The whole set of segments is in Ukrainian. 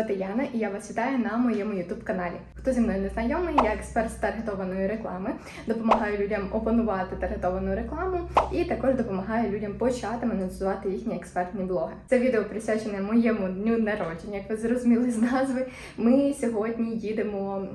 звати Яна, і я вас вітаю на моєму youtube каналі. Хто зі мною не знайомий, я експерт з таргетованої реклами, допомагаю людям опанувати таргетовану рекламу і також допомагаю людям почати монетизувати їхні експертні блоги. Це відео присвячене моєму дню народження. Як ви зрозуміли з назви, ми сьогодні їдемо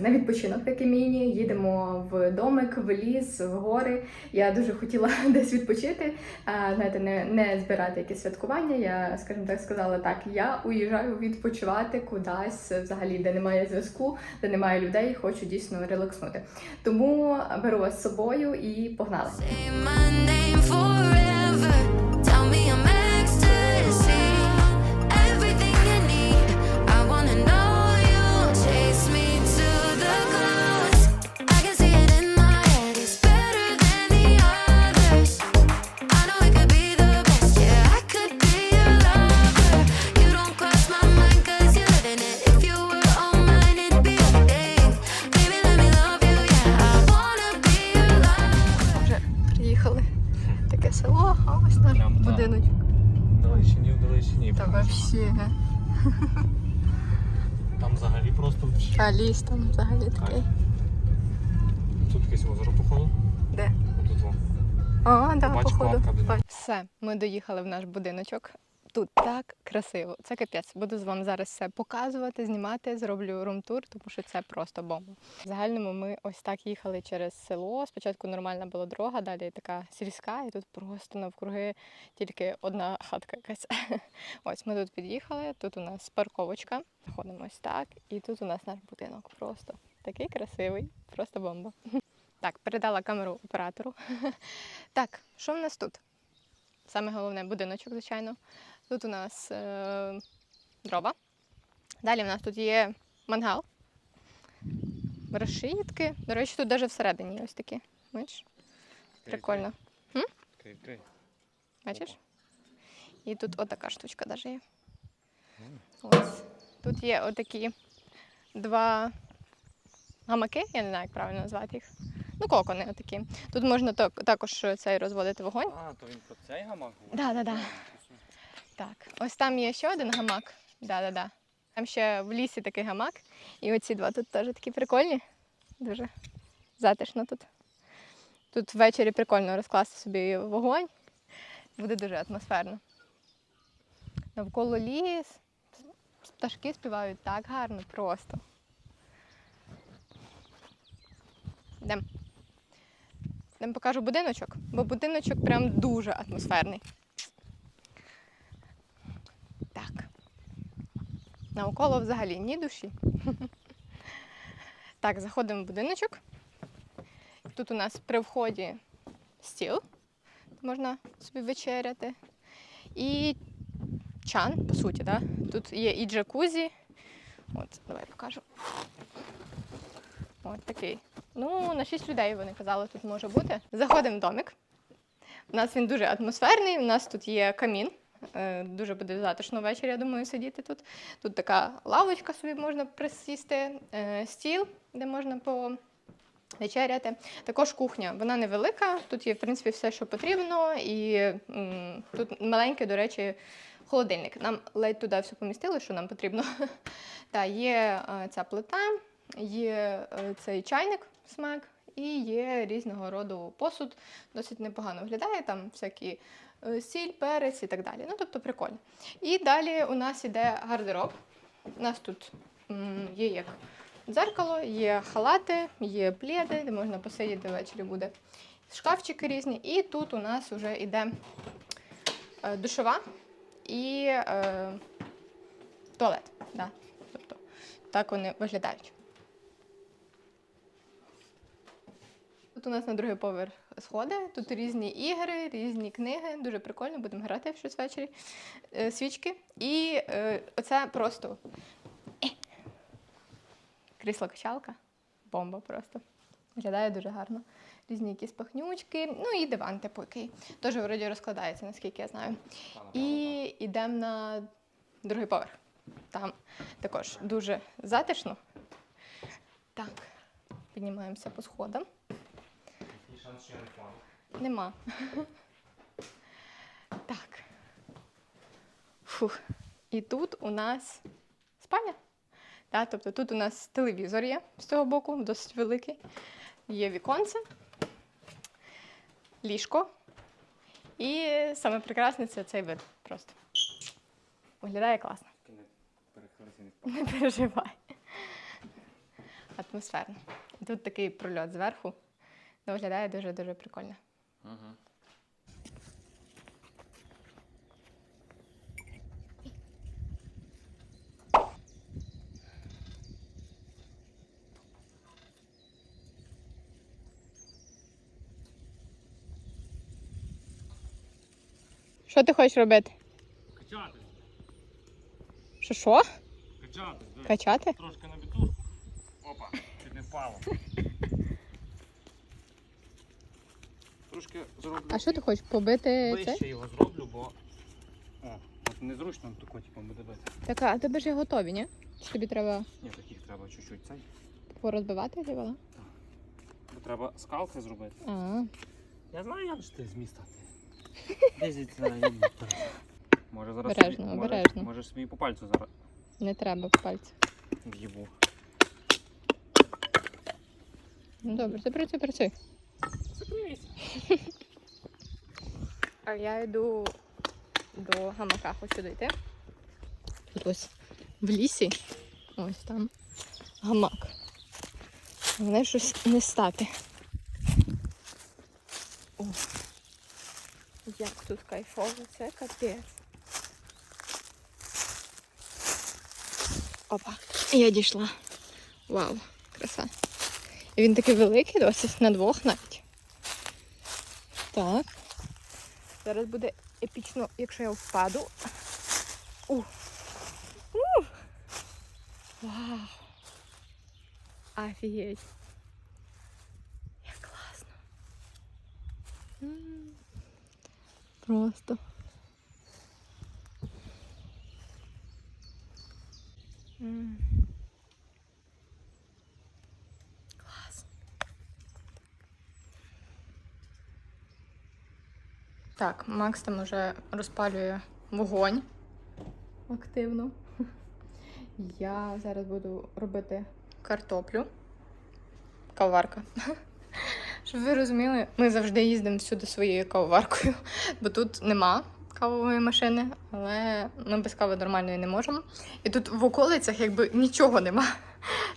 на відпочинок такий міні, їдемо в домик, в ліс, в гори. Я дуже хотіла десь відпочити, а, знаєте, не, не збирати якісь святкування. Я, скажімо так, сказала так: я уїжджаю відпочивати кудись, взагалі, де немає зв'язку, де немає людей, хочу дійсно релакснути. Тому беру вас з собою і погнали. Ось наш Прям там. будиночок. Далечині в далечині. Та вообще. Там взагалі просто вщ- А ліс там взагалі такий. Тут якесь озеро походу. Де? Отут во. О, да, Бач, походу. Все, ми доїхали в наш будиночок. Тут так красиво. Це капець. Буду з вами зараз все показувати, знімати. Зроблю рум-тур, тому що це просто бомба. В загальному ми ось так їхали через село. Спочатку нормальна була дорога, далі така сільська, і тут просто навкруги тільки одна хатка якась. Ось ми тут під'їхали. Тут у нас парковочка. Ходимо ось так, і тут у нас наш будинок. Просто такий красивий, просто бомба. Так, передала камеру оператору. Так, що в нас тут? Саме головне будиночок, звичайно. Тут у нас е, дрова. Далі в нас тут є мангал, решітки. До речі, тут навіть всередині ось такі. Бачиш? Прикольно. Крий. Бачиш? І тут отака штучка навіть є. Ось. Тут є отакі два гамаки, я не знаю, як правильно назвати їх. Ну, кокони отакі. Тут можна так- також цей розводити вогонь. А, то він про цей гамак говорить? Да, да, да. Так, ось там є ще один гамак. Да, да, да. Там ще в лісі такий гамак. І оці два тут теж такі прикольні. Дуже затишно тут. Тут ввечері прикольно розкласти собі вогонь. Буде дуже атмосферно. Навколо ліс. Пташки співають так гарно просто. Йдемо покажу будиночок, бо будиночок прям дуже атмосферний. Так. Навколо взагалі ні душі. Так, заходимо в будиночок. Тут у нас при вході стіл, можна собі вечеряти. І чан, по суті, да? тут є і джакузі. От, давай покажу. От такий. Ну, на 6 людей вони казали, тут може бути. Заходимо в домик. У нас він дуже атмосферний, у нас тут є камін. Е, Дуже буде затишно ввечері, я думаю, сидіти тут. Тут така лавочка собі можна присісти, е, стіл, де можна повечеряти. Також кухня. Вона невелика, тут є, в принципі, все, що потрібно. І м, тут маленький, до речі, холодильник. Нам ледь туди все помістили, що нам потрібно. Та є е, ця плита, є е, цей чайник смак і є різного роду посуд. Досить непогано виглядає, там всякі сіль, перець і так далі. Ну, тобто прикольно. І далі у нас іде гардероб. У нас тут є як дзеркало, є халати, є пледи, де можна посидіти ввечері буде. Шкафчики різні. І тут у нас вже йде е, душова і е, туалет. Да. Тобто, так вони виглядають. Тут у нас на другий поверх сходи, тут різні ігри, різні книги. Дуже прикольно, будемо грати в щось ввечері. Е, свічки. І е, оце просто е, крісло-качалка. Бомба просто. Виглядає дуже гарно. Різні якісь пахнючки. Ну і диван, типу, який теж вроді розкладається, наскільки я знаю. І йдемо на другий поверх. Там також дуже затишно. Так, піднімаємося по сходам. Який шанс, що я не впав? Нема. Так. Фух. І тут у нас спальня. Да, тобто тут у нас телевізор є з цього боку, досить великий. Є віконце, ліжко. І саме прекрасне це цей вид просто. Виглядає класно. Не переживай. Атмосферно. І тут такий прольот зверху. Ну, Виглядає дуже-дуже прикольно. Що ти хочеш робити? Качати, Що що? качати. Качати? Трошки на бітушку. Опа, чуть не впало. Трошки зроблю. А що ти хочеш побити це? Ближче його зроблю, бо. О, от незручно тако, типу, буде бити. Так, а тебе ж є готові, ні? Чи тобі треба Ні, таких треба чуть-чуть цей. порозбивати типу, да? Бо треба скалки зробити. А, Я знаю, як ж ти з міста. Десь це Може зараз. Обережно, собі- обережно. Може, можеш собі по пальцю зараз не треба по пальцю. в'їбу. Ну добре, ти працюй, працюй. А я йду до гамака, хочу дойти. Тут ось в лісі. Ось там гамак. Головне щось не стати. О, як тут кайфово, це капець. Опа, я дійшла. Вау, краса. І він такий великий, досить на двох навіть. Так. Зараз буде епічно, якщо я впаду. У. У. Вау. Офігеть. Як класно. Просто. М. Так, Макс там уже розпалює вогонь активно. Я зараз буду робити картоплю. Каварка. Щоб ви розуміли, ми завжди їздимо всюди своєю кавоваркою, бо тут нема кавової машини, але ми без кави нормальної не можемо. І тут в околицях якби нічого нема.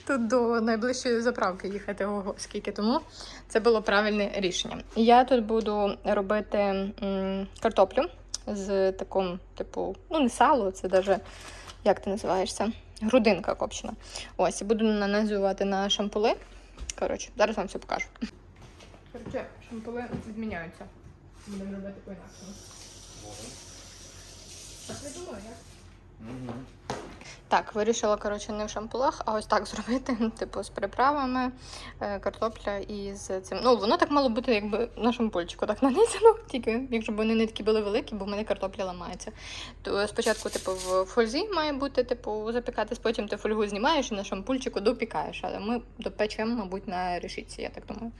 Тут до найближчої заправки їхати ого, скільки тому. Це було правильне рішення. Я тут буду робити м, картоплю з таким, типу, ну не сало, це даже, як ти називаєшся? Грудинка копчена. Ось, і буду нанизувати на шампули. Коротше, зараз вам все покажу. Коротше, шампули відміняються. Будемо робити по-інакшому. Так не думаю, як? Так, вирішила, коротше, не в шампулах, а ось так зробити, типу, з приправами, е, картопля і з цим. Ну, воно так мало бути, якби на шампульчику так нанизано, тільки якщо б вони не такі були великі, бо в мене картопля ламається. То спочатку, типу, в фользі має бути, типу, запікатись, потім ти фольгу знімаєш і на шампульчику допікаєш. Але ми допечемо, мабуть, на решітці, я так думаю.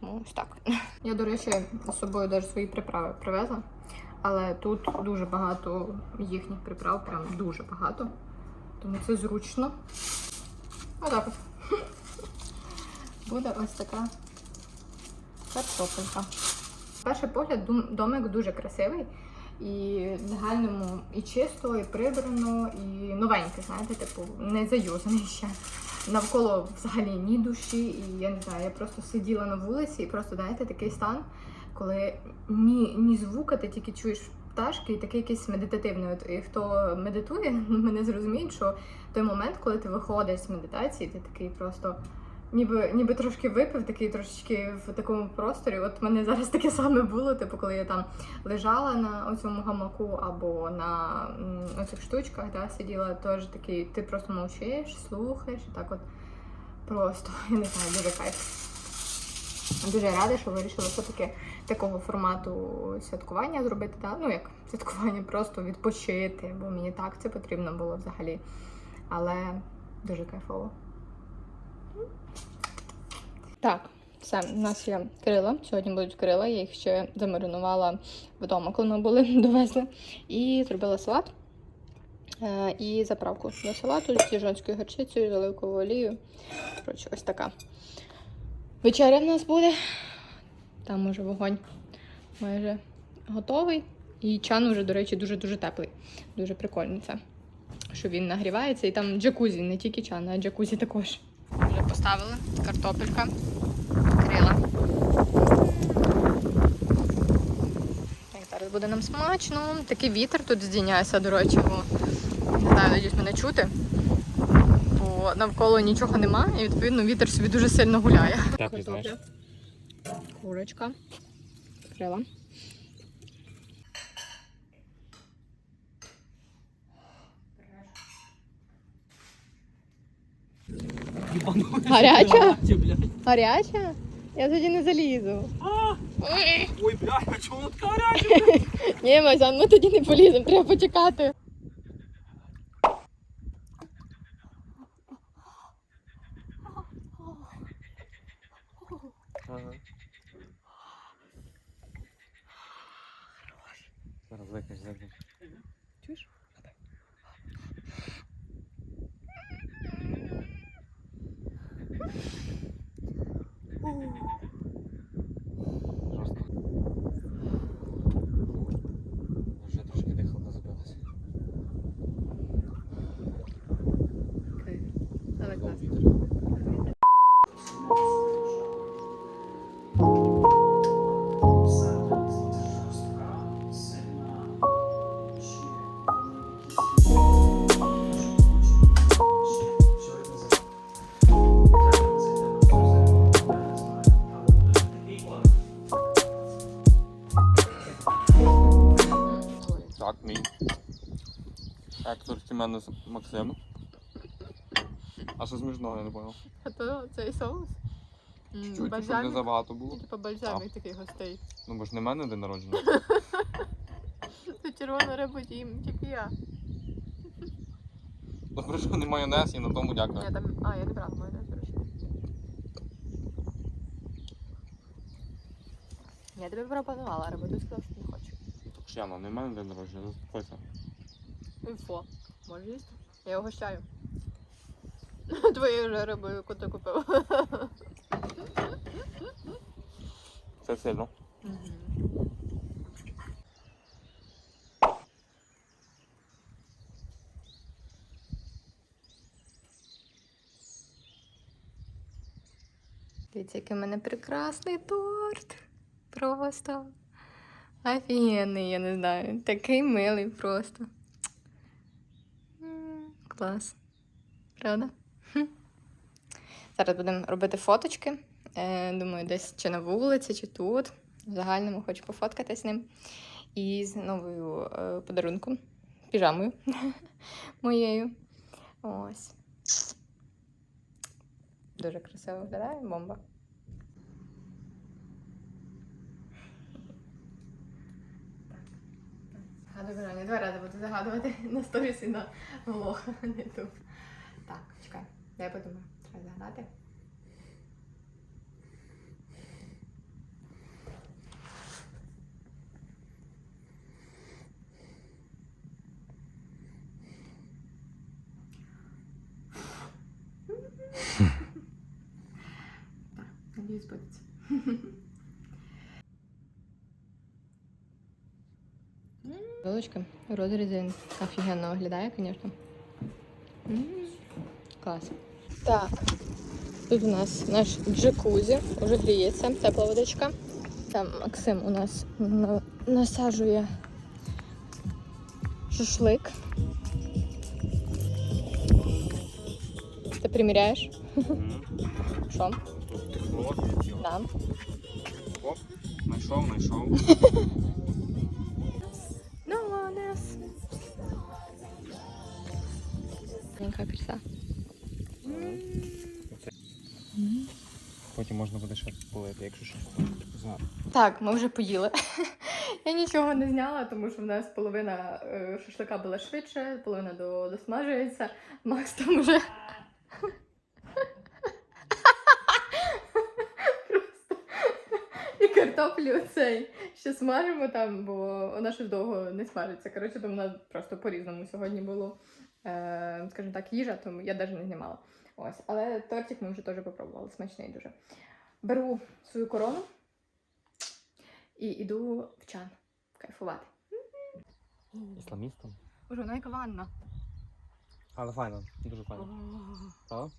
Тому ось так. Я, до речі, з собою навіть свої приправи привезла. Але тут дуже багато їхніх приправ, прям дуже багато. Тому це зручно. Отак от. Буде ось така картопелька. Перший погляд, домик дуже красивий. І в загальному і чисто, і прибрано, і новеньке, знаєте, типу, не заюзаний ще. Навколо взагалі ні душі, і я не знаю, я просто сиділа на вулиці і просто, знаєте, такий стан, коли ні, ні звука, ти тільки чуєш пташки, і такий якийсь медитативний. От і хто медитує, мене зрозуміють, що той момент, коли ти виходиш з медитації, ти такий просто. Ніби, ніби трошки випив, такий трошечки в такому просторі. От мене зараз таке саме було, типу, коли я там лежала на цьому гамаку або на оцих штучках, да, сиділа, теж такий, ти просто мовчиш, слухаєш, і так от просто, я не знаю, дуже кайф. Дуже рада, що вирішила все-таки такого формату святкування зробити. Да? Ну, як святкування, просто відпочити, бо мені так це потрібно було взагалі. Але дуже кайфово. Так, все, у нас є крила. Сьогодні будуть крила. Я їх ще замаринувала вдома, коли ми були довезли. І зробила салат. Е, І заправку до салату з діжонською горчицею, з оливковою олією. Коротше, ось така. Вечеря в нас буде. Там уже вогонь майже готовий. І чан вже, до речі, дуже-дуже теплий. Дуже прикольно це. Що він нагрівається, і там джакузі, не тільки чан, а джакузі також. Вже поставили картопелька, крила. Так, зараз буде нам смачно. Такий вітер тут здійняється, до речі, бо не знаю, надіюсь мене чути. Бо навколо нічого нема, і відповідно вітер собі дуже сильно гуляє. Так, знаєш. Курочка. Крила. Гаряча? Гаряча? Я тоді не залізу. Ой, блядь, а чому така гаряча? Ні, Мазян, ми тоді не поліземо, треба почекати. Ага. Зараз викнеш, викнеш. Чуєш? Ектор Тіменес Максим. А що смішного, я не понял. А то цей соус? Чуть-чуть, щоб не забагато було. Типа бальзамик такий гостей. Ну бо ж не в мене день народження. Це червона риба їм, тільки я. Добре, що не майонез і на тому дякую. Я там. А, я не брала майонез, до речі. Я тобі пропонувала рибу, ти сказав, що не хочу. Чено, не в мене день народження, заспокойся. Інфо. Може їсти? Я угощаю. Твоєю вже рибою, яку ти купив. Це сильно. Дивіться, який в мене прекрасний торт. Просто офігенний, я не знаю. Такий милий просто. Клас. Правда? Зараз будемо робити фоточки. Е, Думаю, десь чи на вулиці, чи тут. В загальному хочу пофоткатись з ним. І з новою е, подарунком, піжамою моєю. Ось. Дуже красиво виглядає, бомба. Згадую бажання. Два рази буду загадувати на сторіс і на влог на ютуб. Так, чекай, дай подумаю. Треба загадати. Так, надіюсь, збудеться. Вилочка в розрізі офігенно виглядає, звісно. М, Клас. Так. Тут у нас наш джакузі, вже гріється, тепла водичка. Там Максим у нас на- насаджує шашлик. Ти приміряєш? Що? Да. Оп, знайшов, знайшов. Краса. Потім можна буде ще полити, якщо що. Так, ми вже поїли. Я нічого не зняла, тому що в нас половина е, шашлика була швидше, половина досмажується. Макс там вже. Просто. І картоплю цей ще смажимо там, бо вона щось довго не смажиться. Коротше, то вона просто по-різному сьогодні було, скажімо так, їжа, тому я навіть не знімала. Ось, але тортик ми вже теж попробували, смачний дуже. Беру свою корону і йду в чан кайфувати. Ісламістом. Уже вона яка ванна. Але файно, дуже файно. Так?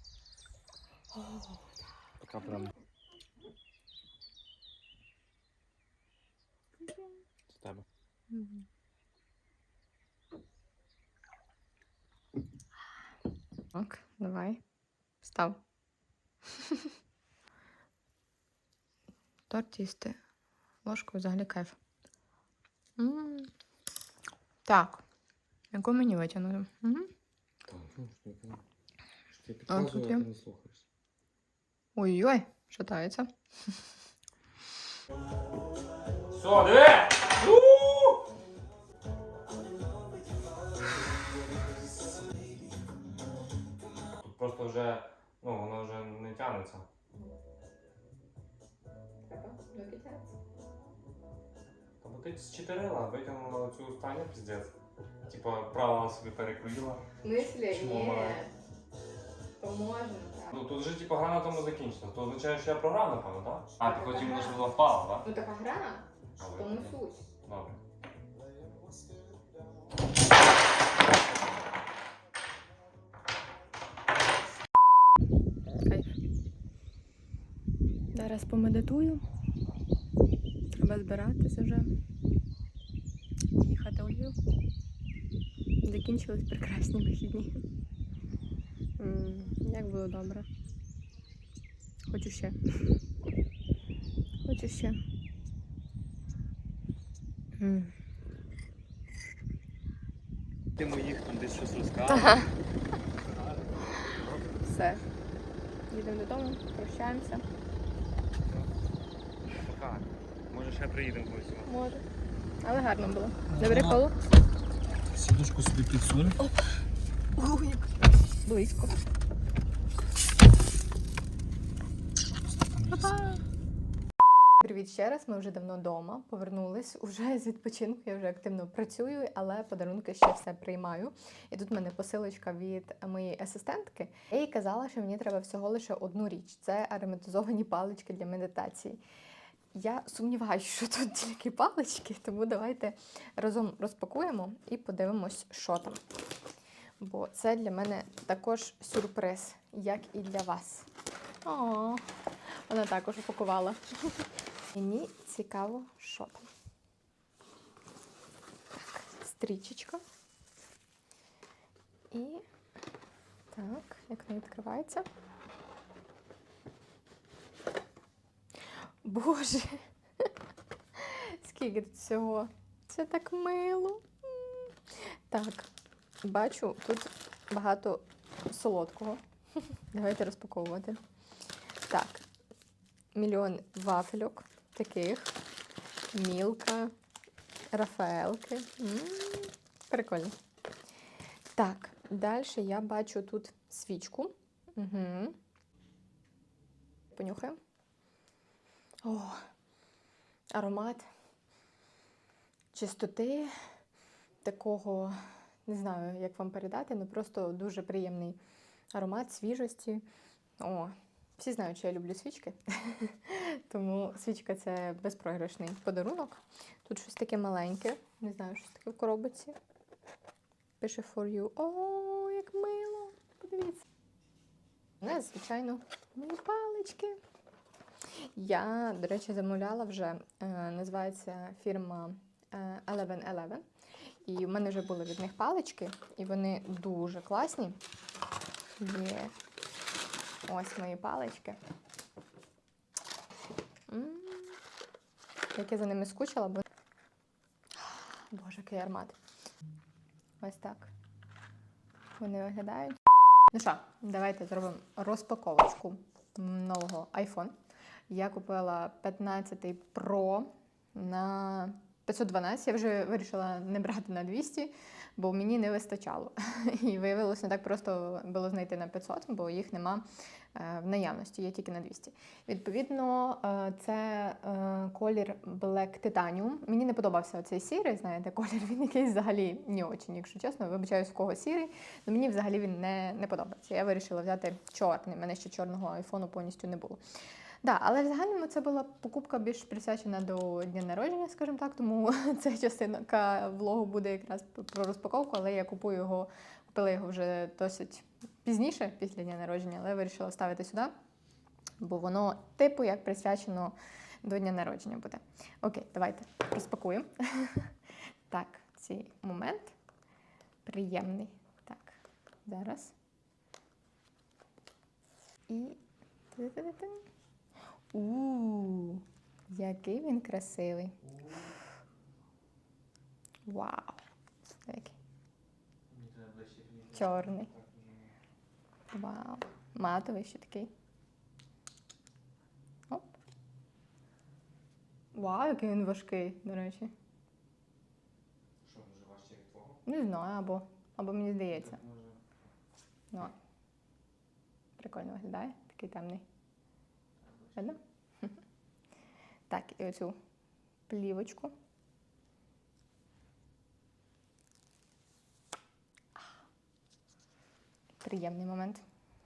Така прям. З тебе. Так, давай. Став. Торт їсти. Ложкою взагалі кайф. М. Так. Яку мені витягнути? М. Так, ну що ти не слухаєш. Ой-ой, шатається. Все, диви! Вже, ну, воно вже не тягнеться. Та бо ти зчитерила, витягнула цю останню піздець. Типа правила собі перекроїла. Мислі, Чому ні. має? То можна, так. Ну тут же типа гра на тому закінчена. То означає, що я програв, напевно, так? А, ти хотів, ж туди впало, так? Ну така гра, тому суть. Добре. Зараз помедитую. Треба збиратися вже. Їхати у Львів. Закінчились прекрасні вихідні. Як було добре. Хочу ще. Хочу ще. Ти моїх там десь щось розказуєш. Все. Їдемо додому, прощаємося. Пока. Може ще приїдемо колись. Може. Але гарно було. Добре коло? Сідушку собі підсунь. Близько. Привіт ще раз. Ми вже давно вдома. Повернулись уже з відпочинку. Я вже активно працюю, але подарунки ще все приймаю. І тут в мене посилочка від моєї асистентки. Я їй казала, що мені треба всього лише одну річ: це ароматизовані палички для медитації. Я сумніваюся, що тут тільки палички, тому давайте разом розпакуємо і подивимось, що там. Бо це для мене також сюрприз, як і для вас. О, вона також упакувала. Мені цікаво, що там. Так, стрічечка. І так, як вона відкривається. Боже, скільки тут всього. Це так мило. Так, бачу, тут багато солодкого. Давайте розпаковувати. Так, мільйон вафельок таких, мілка, рафаелки. Прикольно. Так, далі я бачу тут свічку. Угу. Понюхаємо. О, аромат чистоти, такого, не знаю, як вам передати, але просто дуже приємний аромат свіжості. О, всі знають, що я люблю свічки. Тому свічка це безпрограшний подарунок. Тут щось таке маленьке. Не знаю, щось таке в коробочці. Пише for you. О, як мило! Подивіться. Не, звичайно, мої палички. Я, до речі, замовляла вже. Е, називається фірма е, 1111. І в мене вже були від них палички, і вони дуже класні. Є. Ось мої палички. М, Як я за ними скучила, бо. Боже, який аромат. Ось так. Вони виглядають. Ну що, давайте зробимо розпаковочку нового iPhone. Я купила 15 Pro на 512. Я вже вирішила не брати на 200, бо мені не вистачало. І виявилося, не так просто було знайти на 500, бо їх нема е, в наявності, є тільки на 200. Відповідно, е, це е, колір Black Titanium. Мені не подобався цей сірий, знаєте, колір він якийсь взагалі не очень, якщо чесно. Вибачаюсь, в кого сірий, але мені взагалі він не, не подобається. Я вирішила взяти чорний. У мене ще чорного айфону повністю не було. Да, але в загальному це була покупка більш присвячена до дня народження, скажімо так, тому ця частинка влогу буде якраз про розпаковку, але я купую його, купила його вже досить пізніше, після дня народження, але вирішила ставити сюди, бо воно типу як присвячено до дня народження буде. Окей, давайте розпакуємо. Так, цей момент приємний. Так, зараз. І. У, який він красивий. Вау. Чорний. Вау. Матовий ще такий. Оп. Вау, який він важкий, до речі. Що, може важче від твого? Не знаю, або, або мені здається. Ну, прикольно виглядає, такий темний. Видно? Так, і оцю плівочку. Приємний момент.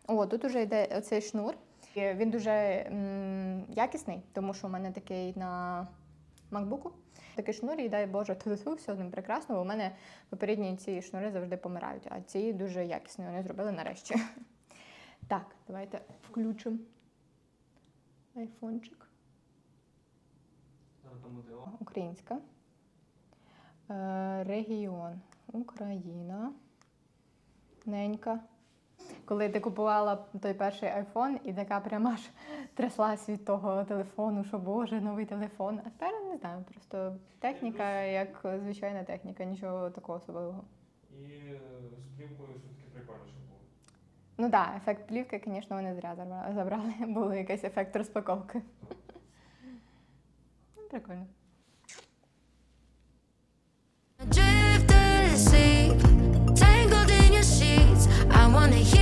О, тут уже йде оцей шнур. Він дуже м, якісний, тому що у мене такий на MacBook. Такий шнур, і дай Боже, ту все з ним прекрасно, у мене попередні ці шнури завжди помирають, а ці дуже якісні. Вони зробили нарешті. Так, давайте включимо айфончик. Українська. Е, регіон. Україна. Ненька. Коли ти купувала той перший айфон, і така прямо аж тряслась від того телефону, що Боже, новий телефон. А тепер не знаю, просто техніка, як звичайна техніка, нічого такого особливого. І е, з плівкою. Ну так, да, ефект плівки, звісно, вони зря забрали. Був якийсь ефект розпаковки. Ну, Прикольно. I wanna hear